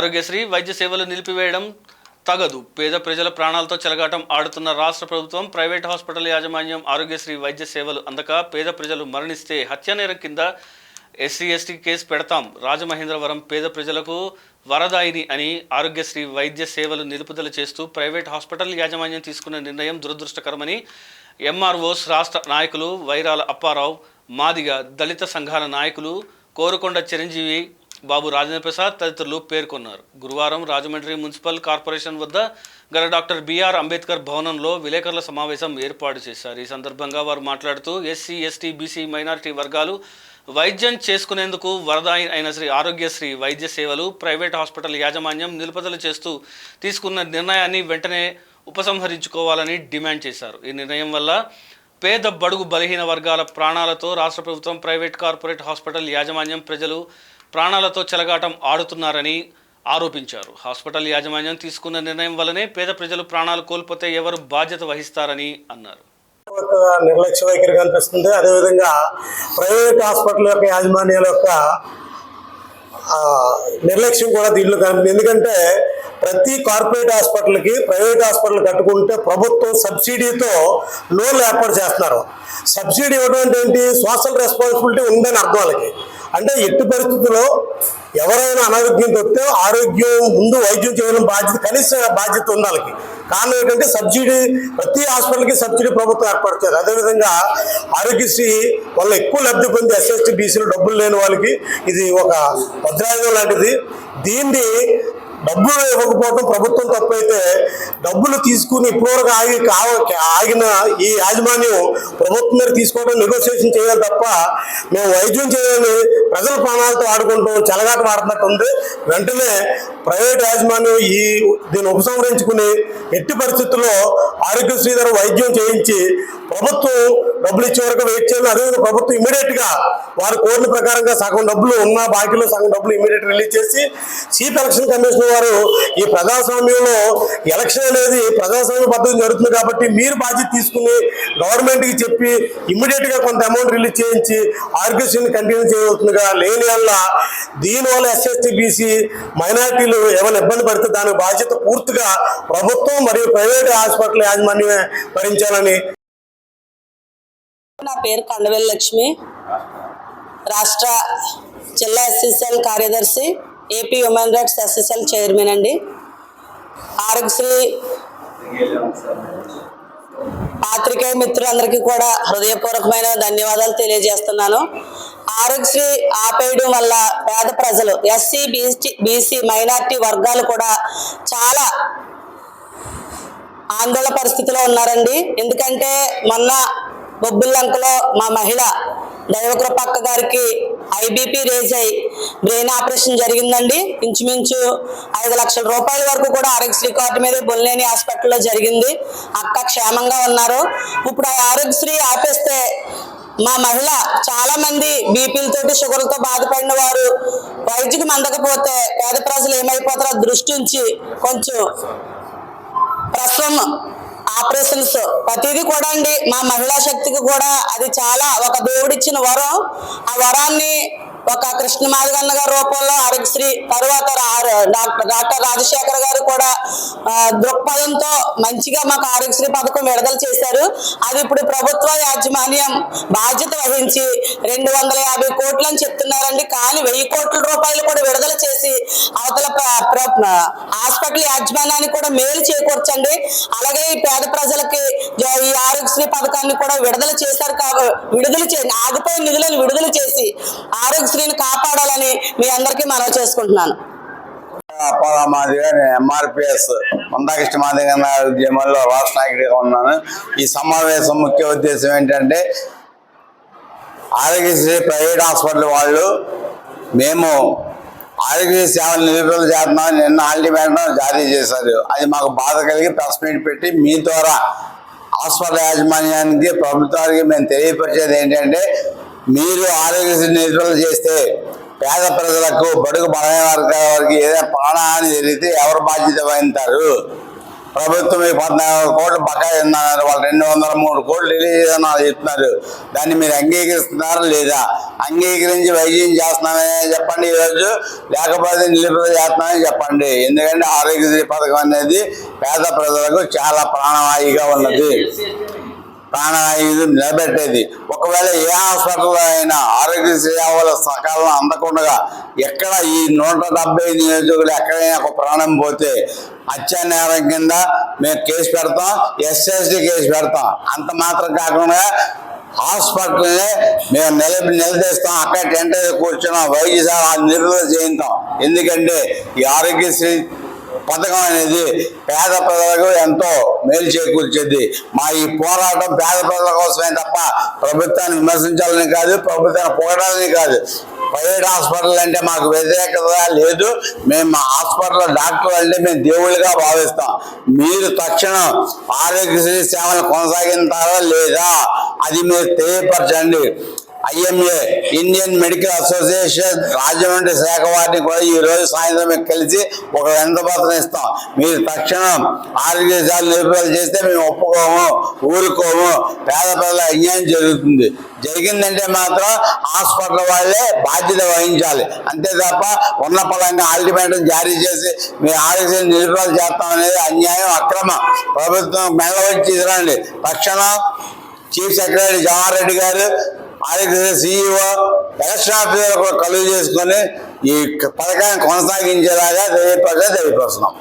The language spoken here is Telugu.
ఆరోగ్యశ్రీ వైద్య సేవలు నిలిపివేయడం తగదు. పేద ప్రజల ప్రాణాలతో చెలగాటం ఆడుతున్న రాష్ట్ర ప్రభుత్వం ప్రైవేట్ హాస్పిటల్ యాజమాన్యం ఆరోగ్యశ్రీ వైద్య సేవలు అందక పేద ప్రజలు మరణిస్తే హత్యానేరం కింద ఎస్సీ ఎస్టీ కేసు పెడతాం. రాజమహేంద్రవరం పేద ప్రజలకు వరదాయిని అని ఆరోగ్యశ్రీ వైద్య సేవలు నిలుపుదల చేస్తూ ప్రైవేట్ హాస్పిటల్ యాజమాన్యం తీసుకున్న నిర్ణయం దురదృష్టకరమని ఎంఆర్ఓస్ రాష్ట్ర నాయకులు వైరాల అప్పారావు మాదిగ దళిత సంఘాల నాయకులు కోరుకొండ చిరంజీవి బాబు రాజేంద్ర ప్రసాద్ తదితరులు పేర్కొన్నారు. గురువారం రాజమండ్రి మున్సిపల్ కార్పొరేషన్ వద్ద గల డాక్టర్ బిఆర్ అంబేద్కర్ భవనంలో విలేకరుల సమావేశం ఏర్పాటు చేశారు. ఈ సందర్భంగా వారు మాట్లాడుతూ ఎస్సీ ఎస్టీ బీసీ మైనారిటీ వర్గాలు వైద్యం చేసుకునేందుకు వరద అయిన శ్రీ ఆరోగ్యశ్రీ వైద్య సేవలు ప్రైవేట్ హాస్పిటల్ యాజమాన్యం నిలుపుదల చేస్తూ తీసుకున్న నిర్ణయాన్ని వెంటనే ఉపసంహరించుకోవాలని డిమాండ్ చేశారు. ఈ నిర్ణయం వల్ల పేద బడుగు బలహీన వర్గాల ప్రాణాలతో రాష్ట్ర ప్రభుత్వం ప్రైవేట్ కార్పొరేట్ హాస్పిటల్ యాజమాన్యం ప్రజలు ప్రాణాలతో చెలగాటం ఆడుతున్నారని ఆరోపించారు. హాస్పిటల్ యాజమాన్యం తీసుకున్న నిర్ణయం వల్లనే పేద ప్రజలు ప్రాణాలు కోల్పోతే ఎవరు బాధ్యత వహిస్తారని అన్నారు. ఒక నిర్లక్ష్య వైఖరి కనిపిస్తుంది. అదేవిధంగా ప్రైవేట్ హాస్పిటల్ యొక్క యాజమాన్యాల యొక్క నిర్లక్ష్యం కూడా దీంట్లో కనిపి ఎందుకంటే ప్రతి కార్పొరేట్ హాస్పిటల్కి ప్రైవేట్ హాస్పిటల్ కట్టుకుంటే ప్రభుత్వం సబ్సిడీతో లోన్లు ఏర్పాటు చేస్తున్నారు. సబ్సిడీ ఇవ్వడం అంటే ఏంటి? సోషల్ రెస్పాన్సిబిలిటీ ఉందని అర్థం వాళ్ళకి. అంటే ఎట్టి పరిస్థితుల్లో ఎవరైనా అనారోగ్యం వస్తే ఆరోగ్యం ముందు వైద్యం చేయడం బాధ్యత కనీస బాధ్యత ఉండాలి వాళ్ళకి. కారణం ఏంటంటే సబ్సిడీ ప్రతి హాస్పిటల్కి సబ్సిడీ ప్రభుత్వం ఏర్పడుతుంది అదేవిధంగా ఆరోగ్యశ్రీ వల్ల ఎక్కువ లబ్ధి పొంది ఎస్ఎస్టీ బీసీలు డబ్బులు లేని వాళ్ళకి ఇది ఒక భద్రాయుధం లాంటిది. దీన్ని డబ్బులు ఇవ్వకపోవడం ప్రభుత్వం తప్పైతే డబ్బులు తీసుకుని ఇప్పటివరకు ఆగి కావ ఆగిన ఈ యాజమాన్యం ప్రభుత్వం మీద తీసుకోవడం నెగోసియేషన్ చేయాలి తప్ప మేము వైద్యం చేయాలని ప్రజల ప్రాణాలతో ఆడుకుంటూ చెలగాట ఆడుతున్నట్టు ఉంది వెంటనే ప్రైవేట్ యాజమాన్యం ఈ దీన్ని ఉపసంహరించుకుని ఎట్టి పరిస్థితుల్లో ఆరోగ్యశ్రీ వైద్యం చేయించి ప్రభుత్వం డబ్బులు ఇచ్చే వరకు వెయిట్ చేయాలి. అదేవిధంగా ప్రభుత్వం ఇమీడియట్గా వారి కోరిన ప్రకారంగా సగం డబ్బులు ఉన్న బాకీలో సగం డబ్బులు ఇమీడియట్ రిలీజ్ చేసి చీఫ్ ఎలక్షన్ కమిషన్ వారు ఈ ప్రజాస్వామ్యంలో ఎలక్షన్ అనేది ప్రజాస్వామ్య పద్ధతి జరుగుతుంది కాబట్టి మీరు బాధ్యత తీసుకుని గవర్నమెంట్కి చెప్పి ఇమీడియట్గా కొంత అమౌంట్ రిలీజ్ చేయించి ఆర్గ్యూషన్ కంటిన్యూ చేయవచ్చుగా లేని వల్ల దీనివల్ల ఎస్ఎస్టీ బీసీ మైనార్టీలు ఏమైనా ఇబ్బంది పడితే దాని బాధ్యత పూర్తిగా ప్రభుత్వం మరియు ప్రైవేట్ హాస్పిటల్ యాజమాన్యమే భరించాలని నా పేరు కండవేలు లక్ష్మి. రాష్ట్ర జిల్లా ఎస్ఎస్ఎల్ కార్యదర్శి AP human rights SSL chairman అండి. ఆరోగ్యశ్రీ పాత్రికేయ మిత్రులందరికీ కూడా హృదయపూర్వకమైన ధన్యవాదాలు తెలియజేస్తున్నాను. ఆరోగ్యశ్రీ ఆపేయడం వల్ల పేద ప్రజలు ఎస్సీ బీసీ బీసీ మైనార్టీ వర్గాలు కూడా చాలా ఆందోళన పరిస్థితిలో ఉన్నారండి. ఎందుకంటే మొన్న బొబ్బుల్లంకలో మా మహిళ దైవకృపక్క గారికి ఐబీపీ రేజ్ అయి బ్రెయిన్ ఆపరేషన్ జరిగిందండి. ఇంచుమించు ఐదు లక్షల రూపాయల వరకు కూడా ఆరోగ్యశ్రీ కార్డు మీద బొల్లేని హాస్పిటల్లో జరిగింది. అక్క క్షేమంగా ఉన్నారు. ఇప్పుడు ఆ ఆరోగ్యశ్రీ ఆపేస్తే మా మహిళ చాలా మంది బీపీలతోటి షుగర్తో బాధపడిన వారు వైద్యుకి మందకపోతే పేద ప్రజలు ఏమైపోతారో దృష్టి ఉంచి కొంచెం ప్రస్తుతం ఆపరేషన్స్ ప్రతిదీ కూడా అండి. మా మహిళా శక్తికి కూడా అది చాలా ఒక దేవుడిచ్చిన వరం. ఆ వరాన్ని ఒక కృష్ణ మాదిగన్న గారి రూపంలో ఆరోగ్యశ్రీ తరువాత డాక్టర్ డాక్టర్ రాజశేఖర్ గారు కూడా దృక్పథంతో మంచిగా మాకు ఆరోగ్యశ్రీ పథకం విడుదల చేశారు. అది ఇప్పుడు ప్రభుత్వ యాజమాన్యం బాధ్యత వహించి రెండు వందల యాభై కోట్లు చెప్తున్నారండి. కానీ వెయ్యి కోట్ల రూపాయలు కూడా విడుదల చేసి అవతల హాస్పిటల్ యాజమాన్యానికి కూడా మేలు చేకూర్చండి. అలాగే ఈ పేద ప్రజలకి ఈ ఆరోగ్యశ్రీ పథకాన్ని కూడా విడుదల చేశారు కాబట్టి విడుదల చే ఆగిపోయిన నిధులను విడుదల చేసి ఆరోగ్య శ్రీని కాపాడాలని మీ అందరికీ మనవి చేసుకుంటున్నాను. అప్పారా నేను ఎంఆర్పిఎస్ మందాకృష్ణ మాదిగన్న ఉద్యమంలో రాష్ట్ర నాయకుడిగా ఉన్నాను. ఈ సమావేశం ముఖ్య ఉద్దేశం ఏంటంటే ఆరోగ్యశ్రీ ప్రైవేట్ హాస్పిటల్ వాళ్ళు మేము ఆరోగ్య సేవలు నిలుపుదల చేస్తున్నాం నిన్న అల్టిమేటం జారీ చేశారు. అది మాకు బాధ కలిగి ప్రెస్ మీట్ పెట్టి మీ ద్వారా హాస్పిటల్ యాజమాన్యానికి ప్రభుత్వానికి మేము తెలియపరిచేది ఏంటంటే మీరు ఆరోగ్యశ్రీ నిలుపుదల చేస్తే పేద ప్రజలకు బడుగు బలమైన వర్గాల వారికి ఏదైనా ప్రాణహాని జరిగితే ఎవరు బాధ్యత వహిస్తారు ప్రభుత్వం ఈ పద్నాలుగు కోట్లు బకాయి ఉన్నారు వాళ్ళు రెండు వందల మూడు కోట్లు రిలీజ్ చెప్తున్నారు. దాన్ని మీరు అంగీకరిస్తున్నారా లేదా? అంగీకరించి వైద్యం చేస్తున్నామని చెప్పండి ఈరోజు. లేకపోతే నిలుపుదల చేస్తున్నామని చెప్పండి. ఎందుకంటే ఆరోగ్యశ్రీ పథకం అనేది పేద ప్రజలకు చాలా ప్రాణవాయుగా ఉన్నది. ప్రాణవాయువు నిలబెట్టేది. ఒకవేళ ఏ హాస్పిటల్లో అయినా ఆరోగ్య సేవలు సకాలం అందకుండా ఎక్కడ ఈ నూట డెబ్బై నియోజకులు ఎక్కడైనా ఒక ప్రాణం పోతే హత్యా నేరం కింద మేము కేసు పెడతాం ఎస్ఎస్డి కేసు పెడతాం. అంత మాత్రం కాకుండా హాస్పిటల్ని మేము నిలబి నిలదీస్తాం. అక్కడ టెంట్ కూర్చున్నాం. వైద్య సేవ నిరుదల చేయిస్తాం ఎందుకంటే ఈ ఆరోగ్యశ్రీ పథకం అనేది పేద ప్రజలకు ఎంతో మేలు చేకూర్చేది. మా ఈ పోరాటం పేద ప్రజల కోసమే తప్ప ప్రభుత్వాన్ని విమర్శించాలని కాదు ప్రభుత్వాన్ని పొగడాలని కాదు. ప్రైవేట్ హాస్పిటల్ అంటే మాకు వ్యతిరేకత లేదు. మేము మా హాస్పిటల్ డాక్టర్ అంటే మేము దేవుళ్ళుగా భావిస్తాం. మీరు తక్షణం ఆరోగ్యశ్రీ సేవలు కొనసాగించారా లేదా అది మీరు తెలియపరచండి. IMA Indian medical association Rajahmundry శాఖ వారిని కూడా ఈ రోజు సాయంత్రం మీకు కలిసి ఒక పత్రం ఇస్తాం. మీరు తక్షణం ఆరోగ్యశాల సేవలు నిలుపుదల చేస్తే మేము ఒప్పుకోము ఊరుకోము. పేద ప్రజల అన్యాయం జరుగుతుంది. జరిగిందంటే మాత్రం హాస్పిటల్ వాళ్ళే బాధ్యత వహించాలి. అంతే తప్ప ఉన్న పలంగా అల్టిమేటం జారీ చేసి మీ ఆరోగ్యం నిలుపుదల చేస్తాం అనేది అన్యాయం అక్రమ. ప్రభుత్వం మెల్ల వచ్చి రండి తక్షణం చీఫ్ సెక్రటరీ జవహర్ రెడ్డి గారు ఆరోగ్య సీఈఓ ఎలక్షన్ ఆఫీసర్ కూడా కలుగు చేసుకొని ఈ పథకాన్ని కొనసాగించేలాగా తెలియపరచ తెలియపరుస్తున్నాం